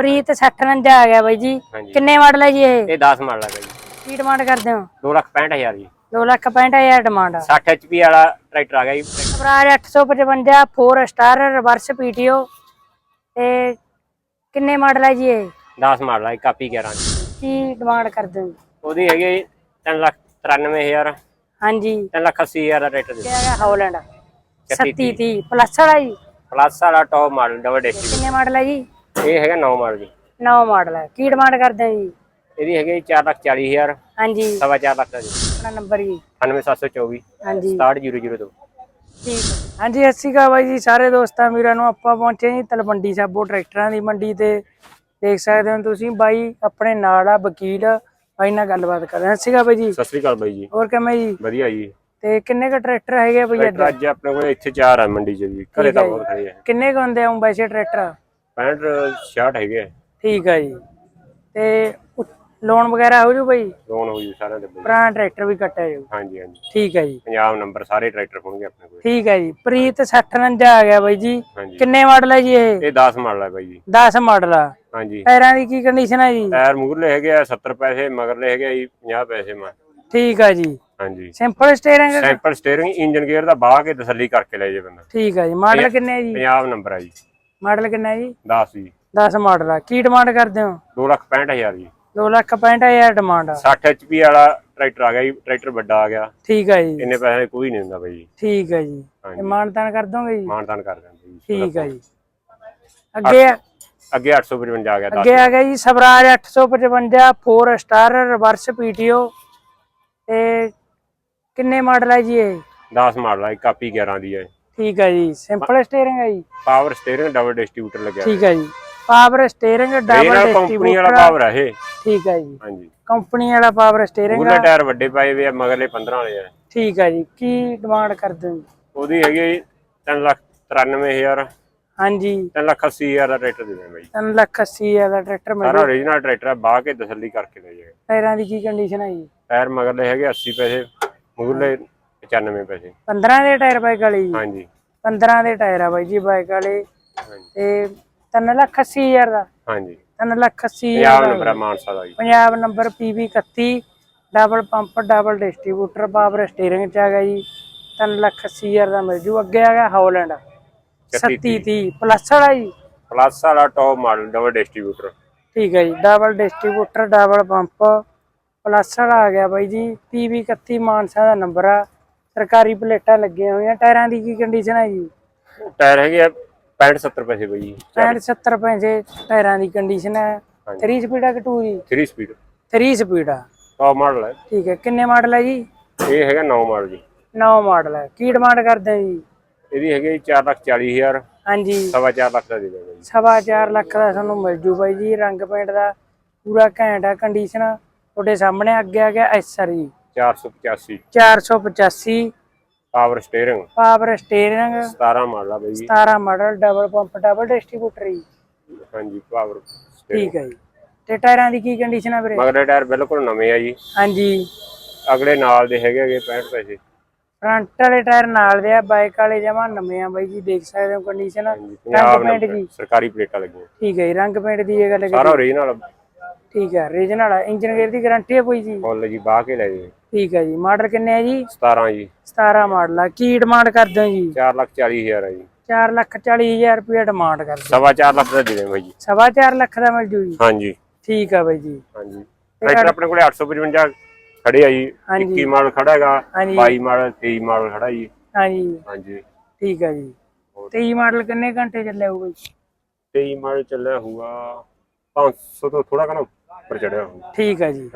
ਪ੍ਰੀਤ 659 ਆ ਗਿਆ ਬਾਈ ਜੀ। ਹਾਂਜੀ। ਕਿੰਨੇ ਮਾਡਲ ਹੈ ਜੀ ਇਹ? ਇਹ 10 ਮਾਡਲ ਹੈ ਬਾਈ ਕੀ ਡਿਮਾਂਡ ਕਰਦੇ ਹੋ? 265000 ਜੀ। 2 ਲੱਖ 65000 ਡਿਮਾਂਡ 60 HP ਵਾਲਾ ਟਰੈਕਟਰ ਆ ਗਿਆ ਜੀ। ਸਵਰਾਜ 855 4 ਸਟਾਰ ਰਿਵਰਸ ਪੀਟੀਓ ਤੇ ਕਿੰਨੇ ਮਾਡਲ ਹੈ ਜੀ ਇਹ? 10 ਮਾਡਲ ਹੈ ਕਾਪੀ 11 ਦੀ ਕੀ ਡਿਮਾਂਡ ਕਰਦੇ ਹੋ? ਉਹਦੀ ਹੈਗੀ 3 ਲੱਖ 93000 ਹਾਂਜੀ। 3 ਲੱਖ 80000 ਦਾ ਟਰੈਕਟਰ ਦੇ ਇਹ ਹੈਗਾ ਹਾਲੈਂਡ 36 37 30 ਪਲੱਸ ਵਾਲਾ ਜੀ? ਪਲੱਸ ਵਾਲਾ ਟੌਪ ਮਾਡਲ ਡਬਲ ਡੈਸ਼ ਕਿੰਨੇ ਮਾਡਲ ਹੈ ਜੀ? ਇਹ ਹੈਗਾ 9 ਮਾਡਲ ਜੀ। ਨਵਾਂ ਮਾਡਲ ਹੈ। ਕੀ ਡਿਮਾਂਡ ਕਰਦੇ ਹੋ ਜੀ? ਇਹਦੀ ਹੈਗੀ 4 ਲੱਖ 40000 ਹਾਂਜੀ। ਸਵਾ 4 ਲੱਖ ਦਾ ਜੀ। ਆਪਣਾ ਨੰਬਰ ਜੀ। 98724 ਹਾਂਜੀ। 67002 ਠੀਕ ਹਾਂਜੀ ਸਤਿ ਸ਼੍ਰੀ ਅਕਾਲ ਬਾਈ ਜੀ ਸਾਰੇ ਦੋਸਤਾਂ ਵੀਰਾਂ ਨੂੰ ਆਪਾਂ ਪਹੁੰਚੇ ਜੀ ਤਲਵੰਡੀ ਸਾਬੋ ਟਰੈਕਟਰਾਂ ਦੀ ਮੰਡੀ ਤੇ। ਦੇਖ ਸਕਦੇ ਹੋ ਤੁਸੀਂ ਬਾਈ ਆਪਣੇ ਨਾਲ ਆ ਵਕੀਲ ਬਾਈ ਨਾਲ ਗੱਲਬਾਤ ਕਰ ਰਹੇ ਹਾਂ। ਸਤਿ ਸ਼੍ਰੀ ਅਕਾਲ ਬਾਈ ਜੀ। ਸਤਿ ਸ੍ਰੀ ਅਕਾਲ ਬਾਈ ਜੀ। ਹੋਰ ਕਿਵੇਂ ਜੀ? ਵਧੀਆ ਜੀ। ਤੇ ਕਿੰਨੇ ਕ ਟਰੈਕਟਰ ਹੈਗੇ ਆ ਬਈ ਟਰੈਕਟਰ ਅੱਜ ਆਪਣੇ ਕੋਲ ਇੱਥੇ ਚਾਰ ਆ ਮੰਡੀ 'ਚ ਜੀ। ਘਰੇ ਤਾਂ ਬਹੁਤ ਖੜੇ ਆ। ਕਿੰਨੇ ਕੁ ਹੁੰਦੇ ਆ ਊਂ ਵੈਸੇ ਟਰੈਕਟਰ? 65 66 ਹੈਗੇ ਆ। ਠੀਕ ਆ ਜੀ। ਤੇ ਲੋਨ ਵਗੈਰਾ ਹੋ ਜੂ ਬਾਈ? ਲੋਨ ਹੋ ਜੂ ਸਾਰਿਆਂ ਦੇ ਬਾਈ। ਪੁਰਾਣਾ ਟਰੈਕਟਰ ਵੀ ਕੱਟਿਆ ਜਾਊ। ਹਾਂਜੀ ਹਾਂਜੀ। ਠੀਕ ਹੈ ਜੀ। ਪੰਜਾਬ ਨੰਬਰ ਸਾਰੇ ਟਰੈਕਟਰ ਹੋਣਗੇ ਆਪਣੇ ਕੋਲ। ਠੀਕ ਹੈ ਜੀ। ਪ੍ਰੀਤ 659 ਆ ਗਿਆ ਬਾਈ ਜੀ। ਕਿੰਨੇ ਮਾਡਲ ਹੈ ਜੀ ਇਹ? ਇਹ 10 ਮਾਡਲ ਹੈ ਬਾਈ ਜੀ। 10 ਮਾਡਲ ਆ। ਹਾਂਜੀ। ਟਾਇਰਾਂ ਦੀ ਕੀ ਕੰਡੀਸ਼ਨ ਹੈ ਜੀ? ਟਾਇਰ ਮੂਰਲੇ ਹੈਗੇ ਆ 70 ਪੈਸੇ ਮਗਰਲੇ ਹੈਗੇ ਆ ਜੀ 50 ਪੈਸੇ ਮਾ। ਠੀਕ ਆ ਜੀ। ਹਾਂਜੀ। Simple steering sample steering engine gear ਦਾ ਬਾਹ ਕੇ ਤਸੱਲੀ ਕਰਕੇ ਲੈ ਜੇ ਬੰਦਾ। ਠੀਕ ਆ ਜੀ। ਮਾਡਲ ਕਿੰਨੇ ਹੈ ਜੀ? ਪੰਜਾਬ ਨੰਬਰ ਹੈ ਜੀ। ਮਾਡਲ ਕਿੰਨਾ ਜੀ? 10 ਜੀ। 10 ਮਾਡਲ ਆ। ਕੀ ਡਿਮਾਂਡ ਕਰਦੇ ਹੋ? 265000 ਜੀ। 2 ਲੱਖ 65000 ਡਿਮਾਂਡ ਆ। 60 HP ਵਾਲਾ ਟਰੈਕਟਰ ਆ ਗਿਆ ਜੀ। ਟਰੈਕਟਰ ਵੱਡਾ ਆ ਗਿਆ। ਠੀਕ ਆ ਜੀ। ਇੰਨੇ ਪੈਸੇ ਕੋਈ ਨਹੀਂ ਹੁੰਦਾ ਬਾਈ ਜੀ। ਠੀਕ ਆ ਜੀ। ਇਹ ਮਾਨਤਾਨ ਕਰ ਦੋਗੇ ਜੀ? ਮਾਨਤਾਨ ਕਰ ਦਿੰਦੇ ਜੀ। ਠੀਕ ਆ ਜੀ। ਅੱਗੇ ਅੱਗੇ 855 ਆ ਗਿਆ 10 ਅੱਗੇ ਆ ਗਿਆ ਜੀ। ਸਵਰਾਜ 855 4 ਸਟਾਰ ਰਿਵਰਸ ਪੀਟੀਓ ਤੇ ਕਿੰਨੇ ਮਾਡਲ ਹੈ ਜੀ ਇਹ? 10 ਮਾਡਲ ਹੈ ਕਾਪੀ 11 ਦੀ ਹੈ ਠੀਕ ਹੈ ਜੀ ਸਿੰਪਲ ਸਟੀਅਰਿੰਗ ਹੈ ਜੀ। ਪਾਵਰ ਸਟੀਅਰਿੰਗ ਡਬਲ ਡਿਸਟ੍ਰੀਬਿਊਟਰ ਲੱਗਿਆ ਠੀਕ ਹੈ ਜੀ। ਪਾਵਰ ਸਟੀਅਰਿੰਗ ਡਬਲ ਨਾਲ ਕੰਪਨੀ ਵਾਲਾ ਡਿਸਟ੍ਰੀਬਿਊਟਰ ਪਾਵਰ ਹੈ ਇਹ। ਠੀਕ ਹੈ ਜੀ। ਹਾਂਜੀ। ਕੰਪਨੀ ਵਾਲਾ ਪਾਵਰ ਸਟੀਅਰਿੰਗ ਮੂਲੇ ਟਾਇਰ ਵੱਡੇ ਪਾਏ ਹੋਏ ਆ ਮਗਰਲੇ 15 ਵਾਲੇ ਆ। ਠੀਕ ਹੈ ਜੀ। ਕੀ ਡਿਮਾਂਡ ਕਰਦੇ ਹੋ ਜੀ? ਉਹਦੀ ਹੈਗੀ 3 ਲੱਖ 93000 ਹਾਂਜੀ। 3 ਲੱਖ 80000 ਦਾ ਟਰੈਕਟਰ ਦੇ ਦੇ ਬਾਈ। 3 ਲੱਖ 80 ਹਜ਼ਾਰ ਦਾ ਟਰੈਕਟਰ ਮਿਲ। ਸਾਰਾ ਓਰੀਜਨਲ ਟਰੈਕਟਰ ਹੈ ਬਾਹ ਕੇ ਤਸੱਲੀ ਕਰਕੇ ਲੈ ਜਾਏਗਾ। ਟਾਇਰਾਂ ਦੀ ਕੀ ਕੰਡੀਸ਼ਨ ਹੈ ਜੀ? ਟਾਇਰ ਮਗਰਲੇ ਹੈਗੇ 80 ਪੈਸੇ। ਮੂਰਲੇ 95 ਪੈਸੇ 15 ਦੇ ਟਾਇਰ ਬਾਈਕ ਵਾਲੇ ਜੀ। ਹਾਂਜੀ। 15 ਦੇ ਟਾਇਰ ਆ ਬਾਈ ਜੀ ਬਾਈਕ ਵਾਲੇ ਤੇ 3 ਲੱਖ 80 ਹਜ਼ਾਰ ਦਾ। ਹਾਂਜੀ। 3 ਲੱਖ 80 ਪੰਜਾਬ ਨੰਬਰ ਮਾਨਸਾ ਦਾ ਜੀ। Punjab number PB 31 double pump double distributor power steering ਚ ਆ ਗਿਆ ਜੀ। 3 ਲੱਖ 80 ਹਜ਼ਾਰ ਦਾ ਮਿਲ ਜੂ। ਅੱਗੇ ਆ ਗਿਆ ਹੌਲੈਂਡ। 3730 ਪਲੱਸ ਵਾਲਾ ਜੀ। ਪਲੱਸ ਵਾਲਾ ਟੌਪ ਮਾਡਲ ਡਬਲ ਡਿਸਟ੍ਰੀਬਿਊਟਰ ਠੀਕ ਹੈ ਜੀ। Double distributor double pump. Plus ਵਾਲਾ ਆ ਗਿਆ ਬਾਈ ਜੀ। PB 31 ਮਾਨਸਾ ਦਾ ਨੰਬਰ ਆ। ਸਰਕਾਰੀ ਪਲੇਟਾਂ ਲੱਗੀਆਂ ਹੋਈਆਂ ਟਾਇਰਾਂ ਦੀ ਕੀ ਕੰਡੀਸ਼ਨ ਹੈ ਜੀ? ਟਾਇਰ ਹੈਗੇ ਆ 65 70 ਪੈਸੇ ਬਾਈ ਜੀ 65 70 ਪੈਸੇ ਟਾਇਰਾਂ ਦੀ ਕੰਡੀਸ਼ਨ ਹੈ 3 ਸਪੀਡ ਆ ਕਿ 2 ਜੀ? 3 ਸਪੀਡ 3 ਸਪੀਡ ਆ। ਟੌਪ ਮਾਡਲ ਹੈ ਠੀਕ ਹੈ ਕਿੰਨੇ ਮਾਡਲ ਹੈ ਜੀ? ਇਹ ਹੈਗਾ 9 ਮਾਡਲ ਜੀ। 9 ਮਾਡਲ ਹੈ ਕੀ ਡਿਮਾਂਡ ਕਰਦੇ ਜੀ? ਇਹਦੀ ਹੈਗੀ 4 ਲੱਖ 40000 ਹਾਂਜੀ। ਸਵਾ 4 ਲੱਖ ਦਾ ਦੇ ਦੇਗਾ ਜੀ। ਸਵਾ ਲੱਖ ਦਾ ਤੁਹਾਨੂੰ ਮਿਲ ਜੂ ਬਾਈ ਜੀ ਰੰਗ ਪੇਂਟ ਦਾ। ਪੂਰਾ ਘੈਂਟ ਆ ਕੰਡੀਸ਼ਨ ਤੁਹਾਡੇ ਸਾਹਮਣੇ ਅੱਗੇ ਆ ਗਿਆ ਐਸਆਰ ਜੀ। 485 485 power steering power steering 17 model ਆ ਬਾਈ। ਜੀ 17 model double pump double distributor ਜੀ। ਹਾਂਜੀ ਪਾਵਰ ਠੀਕ ਹੈ ਜੀ। ਤੇ ਟਾਇਰਾਂ ਦੀ ਕੀ ਕੰਡੀਸ਼ਨ ਆ ਵੀਰੇ? ਮਗਰਲੇ ਟਾਇਰ ਬਿਲਕੁਲ ਨਵੇਂ ਆ ਜੀ। ਹਾਂਜੀ। ਅਗਲੇ ਨਾਲ ਦੇ ਹੈਗੇ ਹੈਗੇ 65 ਪੈਸੇ। ਫਰੰਟ ਵਾਲੇ ਟਾਇਰ ਨਾਲ ਦੇ ਆ ਬਾਈਕ ਵਾਲੇ ਜਮਾ ਨਵੇਂ ਆ ਬਾਈ ਜੀ ਦੇਖ ਸਕਦੇ ਹੋ ਕੰਡੀਸ਼ਨ ਰੰਗ ਪੇਂਟ ਦੀ ਸਰਕਾਰੀ ਪਲੇਟਾਂ ਲੱਗੀਆਂ। ਠੀਕ ਹੈ ਰੰਗ ਪੇਂਟ ਦੀ ਇਹ ਗੱਲ ਸਾਰਾ ਓਰੀਜਨਲ ਠੀਕ ਹੈ ਰੀਜਨਲ ਇੰਜਨ ਗੇਅਰ ਦੀ ਗਾਰੰਟੀ ਹੈ ਕੋਈ ਜੀ? ਫੁੱਲ ਜੀ ਬਾਹ ਕੇ ਲੈ ਜੇ ਠੀਕ ਹੈ ਜੀ। ਮਾਡਲ ਕਿੰਨੇ ਆ ਜੀ? 17 ਜੀ। 17 ਮਾਡਲ ਆ। ਕੀ ਡਿਮਾਂਡ ਕਰਦੇ ਹੋ ਜੀ? 4 ਲੱਖ 40 ਹਜ਼ਾਰ ਆ ਜੀ। 4 ਲੱਖ 40 ਹਜ਼ਾਰ ਰੁਪਏ ਡਿਮਾਂਡ ਕਰਦੇ ਸਵਾ 4 ਲੱਖ ਦਾ ਦੇ ਦੇ ਬਾਈ ਜੀ। ਸਵਾ ਚਾਰ ਲੱਖ ਦਾ ਮਿਲ ਜੂ ਜੀ? ਹਾਂਜੀ। ਠੀਕ ਆ ਬਾਈ ਜੀ। ਹਾਂਜੀ। ਟਰੈਕਟਰ ਆਪਣੇ ਕੋਲੇ 855 ਖੜੇ ਆ ਜੀ। ਹਾਂਜੀ। 21 ਮਾਡਲ ਖੜਾ ਹੈਗਾ। ਹਾਂਜੀ। 22 ਮਾਡਲ 23 ਮਾਡਲ ਖੜਾ ਜੀ। ਹਾਂਜੀ। ਹਾਂਜੀ। ਠੀਕ ਆ ਜੀ। 23 ਮਾਡਲ ਕਿੰਨੇ ਘੰਟੇ ਚੱਲਿਆ ਹੋਊਗਾ ਜੀ? 23 ਮਾਡਲ ਚੱਲਿਆ ਹੋਊਗਾ। 500 ਤੋਂ ਥੋੜਾ ਕਣਾ ਉੱਪਰ ਚੜਿਆ ਹੋਊਗਾ। ਠੀਕ ਆ ਜੀ।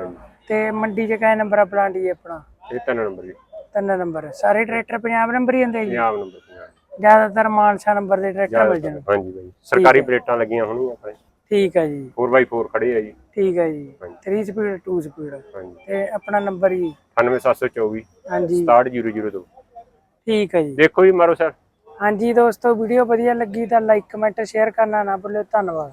ਤੇ ਮੰਡੀ 'ਚ ਕਿਹ ਨੰਬਰ ਆ ਪਲਾਂਟ ਜੀ ਆਪਣਾ? ਇਹ ਤਿੰਨ ਨੰਬਰ ਜੀ। ਤਿੰਨ ਨੰਬਰ। ਸਾਰੇ ਟਰੈਕਟਰ ਪੰਜਾਬ ਨੰਬਰ ਹੀ ਹੁੰਦੇ ਜੀ? ਪੰਜਾਬ ਨੰਬਰ ਪੰਜਾਬ। ਜ਼ਿਆਦਾਤਰ ਮਾਨਸਾ ਨੰਬਰ ਦੇ ਟਰੈਕਟਰ ਮਿਲ ਜਾਣ ਹਾਂਜੀ ਬਾਈ। ਸਰਕਾਰੀ ਪਲੇਟਾਂ ਲੱਗੀਆਂ ਹੋਣਗੀਆਂ ਆਪਣੇ। ਠੀਕ ਆ ਜੀ। 4x4 ਖੜੇ ਆ ਜੀ। ਠੀਕ ਆ ਜੀ। ਹਾਂਜੀ। 3 ਸਪੀਡ 2 ਸਪੀਡ। ਹਾਂਜੀ। ਤੇ ਆਪਣਾ ਨੰਬਰ ਜੀ? 98724 ਹਾਂਜੀ। 67002 ਠੀਕ ਆ ਜੀ। ਦੇਖੋ ਜੀ ਮਾਰੋ ਸਰ। ਹਾਂਜੀ ਦੋਸਤੋ ਵੀਡੀਓ ਵਧੀਆ ਲੱਗੀ ਤਾਂ ਲਾਈਕ ਕਮੈਂਟ ਸ਼ੇਅਰ ਕਰਨਾ ਨਾ ਭੁੱਲਿਓ। ਧੰਨਵਾਦ।